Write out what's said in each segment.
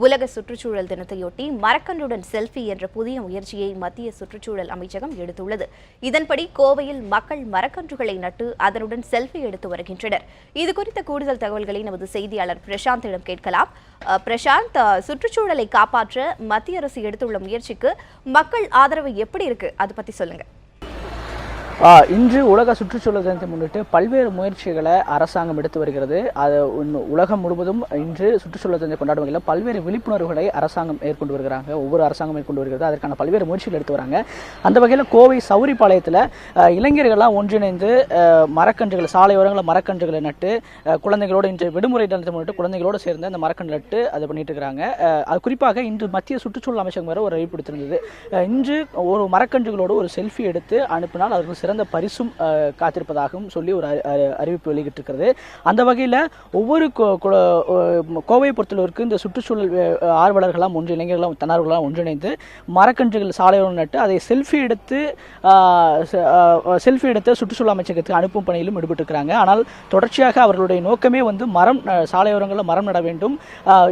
உலக சுற்றுச்சூழல் தினத்தையொட்டி மரக்கன்றுடன் செல்ஃபி என்ற புதிய முயற்சியை மத்திய சுற்றுச்சூழல் அமைச்சகம் எடுத்துள்ளது. இதன்படி கோவையில் மக்கள் மரக்கன்றுகளை நட்டு அதனுடன் செல்ஃபி எடுத்து வருகின்றனர். இது குறித்த கூடுதல் தகவல்களை நமது செய்தியாளர் பிரசாந்திடம் கேட்கலாம். அஹ், பிரசாந்த் சுற்றுச்சூழலை காப்பாற்ற மத்திய அரசு எடுத்துள்ள முயற்சிக்கு மக்கள் ஆதரவு எப்படி இருக்கு? அது பத்தி சொல்லுங்க. இன்று உலக சுற்றுச்சூழல் தினத்தை முன்னிட்டு பல்வேறு முயற்சிகளை அரசாங்கம் எடுத்து வருகிறது. அது உலகம் முழுவதும் இன்று சுற்றுச்சூழல் தினத்தை கொண்டாடும் வகையில் பல்வேறு விழிப்புணர்வுகளை அரசாங்கம் மேற்கொண்டு வருகிறாங்க. ஒவ்வொரு அரசாங்கம் மேற்கொண்டு வருகிறது. அதற்கான பல்வேறு முயற்சிகள் எடுத்து வராங்க. அந்த வகையில் கோவை சௌரிபாளையத்தில் இளைஞர்கள்லாம் ஒன்றிணைந்து மரக்கன்றுகள் சாலையோரங்களில் மரக்கன்றுகளை நட்டு குழந்தைகளோடு இன்று விடுமுறை தினத்தை முன்னிட்டு குழந்தைகளோடு சேர்ந்து அந்த மரக்கன்று நட்டு அதை பண்ணிட்டு இருக்கிறாங்க. அது குறிப்பாக இன்று மத்திய சுற்றுச்சூழல் அமைச்சகம் வேற ஒரு அறிவிப்பு எடுத்திருந்தது இன்று ஒரு மரக்கன்றுகளோடு ஒரு செல்ஃபி எடுத்து அனுப்பினால் அதற்கு சிறந்த பரிசும் காத்திருப்பதாகவும் சொல்லி ஒரு அறி- அறி- அறிவிப்பு வெளியிட்டிருக்கிறது. அந்த வகையில் ஒவ்வொரு கோவையை பொறுத்தளவிற்கு இந்த சுற்றுச்சூழல் ஆர்வலர்களாம் ஒன்று இளைஞர்களாம் தன்னார்வலாம் ஒன்றிணைந்து மரக்கன்றுகள் சாலையோரம் நட்டு அதை செல்ஃபி எடுத்து செல்ஃபி எடுத்து சுற்றுச்சூழல் அமைச்சகத்துக்கு அனுப்பும் பணியிலும் ஈடுபட்டிருக்கிறாங்க. ஆனால் தொடர்ச்சியாக அவர்களுடைய நோக்கமே வந்து மரம் சாலையோரங்களில் மரம் நட வேண்டும்.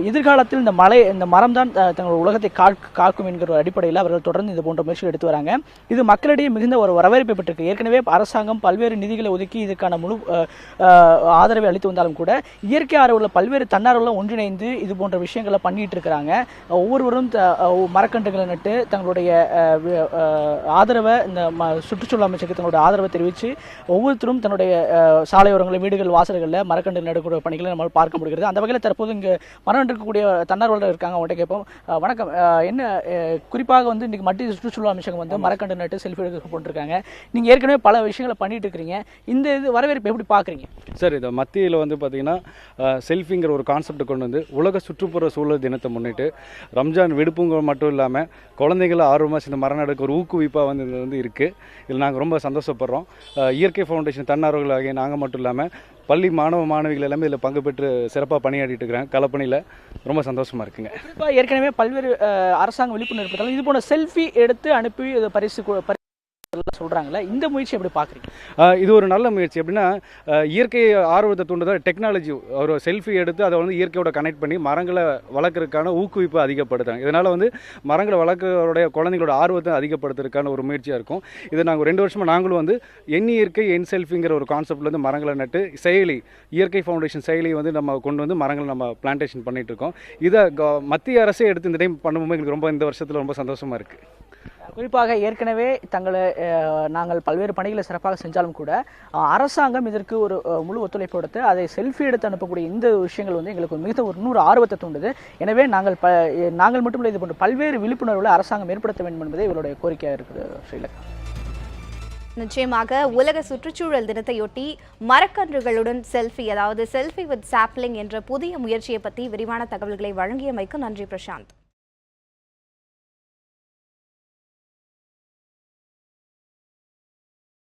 எதிர்காலத்தில் இந்த மலை இந்த மரம் தான் த- தங்கள் உலகத்தை காக்கும் என்கிற ஒரு அடிப்படையில் அவர்கள் தொடர்ந்து இது போன்ற முயற்சிகள் எடுத்து வராங்க. இது மக்களிடையே மிகுந்த ஒரு வரவேற்பை பெற்றிருக்கு. ஏற்கனவே அரசாங்கம் பல்வேறு நிதிகளை ஒதுக்கி இதுக்கான முழு ஆதரவை அளித்து வந்தாலும் கூட இயற்கை ஆர்வல பல்வேறு தன்னார்வலம் ஒன்றிணைந்து இது போன்ற விஷயங்களை பண்ணிட்டு இருக்கிறாங்க. ஒவ்வொருவரும் மரக்கன்றுகளை நட்டு தங்களுடைய ஆதரவை இந்த சுற்றுச்சூழல் அமைச்சருக்கு தங்களுடைய ஆதரவை தெரிவித்து ஒவ்வொருத்தரும் தன்னுடைய சாலையோரங்களில் வீடுகள் வாசல்களில் மரக்கன்று நடக்கூடிய பணிகளை நம்மால் பார்க்க முடிகிறது. அந்த வகையில் தற்போது இங்கே மரம் இருக்கக்கூடிய தன்னார்வலர் இருக்காங்க அவங்கள்ட்ட கேட்போம். வணக்கம். என்ன குறிப்பாக வந்து இன்னைக்கு மத்திய சுற்றுச்சூழல் அமைச்சகம் வந்து மரக்கன்று நட்டு செல்ஃபி எடுக்க போட்டிருக்காங்க. நீங்கள் ஏற்கனவே பல விஷயங்களை பண்ணிட்டு இருக்கிறீங்க இந்த இது வரவேற்பு எப்படி பார்க்குறீங்க? சார் இதை மத்தியில் வந்து பார்த்தீங்கன்னா செல்ஃபிங்கிற ஒரு கான்செப்ட் கொண்டு வந்து உலக சுற்றுப்புற சூழல் தினத்தை முன்னிட்டு ரம்ஜான் விடுப்புங்க மட்டும் இல்லாமல் குழந்தைங்கள ஆர்வமாக சேர்ந்து மரம் நடக்க ஒரு ஊக்குவிப்பாக வந்து இது வந்து இருக்குது இதில் நாங்கள் ரொம்ப சந்தோஷப்படுறோம். இயற்கை ஃபவுண்டேஷன் தன்னார்வர்கள் ஆகிய நாங்கள் மட்டும் இல்லாமல் பள்ளி மாணவ மாணவிகள் எல்லாமே இதில் பங்கு பெற்று சிறப்பாக பணியாற்றிட்டு இருக்கிறாங்க. களப்பணியில் ரொம்ப சந்தோஷமாக இருக்குங்க. குறிப்பாக ஏற்கனவே பல்வேறு அரசாங்க விழிப்புணர்வு இது போன்ற செல்ஃபி எடுத்து அனுப்பி பரிசு சொல்கிறாங்களே இந்த முயற்சி எப்படி பார்க்குறீங்க? இது ஒரு நல்ல முயற்சி. எப்படின்னா இயற்கை ஆர்வத்தை தூண்டுதல் டெக்னாலஜி ஒரு செல்ஃபி எடுத்து அதை வந்து இயற்கையோட கனெக்ட் பண்ணி மரங்களை வளர்க்குறதுக்கான ஊக்குவிப்பு அதிகப்படுத்துறாங்க. இதனால் வந்து மரங்களை வளர்க்குறோடைய குழந்தைங்களோட ஆர்வத்தை அதிகப்படுத்துறதுக்கான ஒரு முயற்சியாக இருக்கும். இது நாங்கள் ரெண்டு வருஷமாக நாங்களும் வந்து என் இயற்கை என் செல்ஃபிங்கிற ஒரு கான்செப்ட்லேருந்து மரங்களை நட்டு செயலி இயற்கை ஃபவுண்டேஷன் செயலி வந்து நம்ம கொண்டு வந்து மரங்களை நம்ம பிளான்டேஷன் பண்ணிகிட்ருக்கோம் இருக்கோம். இதை க- மத்திய அரசே எடுத்து இந்த டைம் பண்ணும்போது எங்களுக்கு ரொம்ப இந்த வருஷத்தில் ரொம்ப சந்தோஷமாக இருக்குது குறிப்பாக ஏற்கனவே தங்களை நாங்கள் பல்வேறு பணிகளை சிறப்பாக செஞ்சாலும் கூட அரசாங்கம் இதற்கு ஒரு முழு ஒத்துழைப்பு கொடுத்து அதை செல்ஃபி எடுத்து அனுப்பக்கூடிய இந்த விஷயங்கள் வந்து எங்களுக்கு மிகுந்த ஒரு நூறு ஆர்வத்தை தூண்டுது. எனவே நாங்கள் ப நாங்கள் மட்டுமில்லை இது போன்ற பல்வேறு விழிப்புணர்வுகளை அரசாங்கம் ஏற்படுத்த வேண்டும் என்பதே இவருடைய கோரிக்கையாக இருக்குது ஸ்ரீலங்கா. நிச்சயமாக உலக சுற்றுச்சூழல் தினத்தையொட்டி மரக்கன்றுகளுடன் செல்ஃபி அதாவது செல்ஃபி வித் சாப்லிங் என்ற புதிய முயற்சியை பற்றி விரிவான தகவல்களை வழங்கியமைக்கு நன்றி பிரசாந்த்.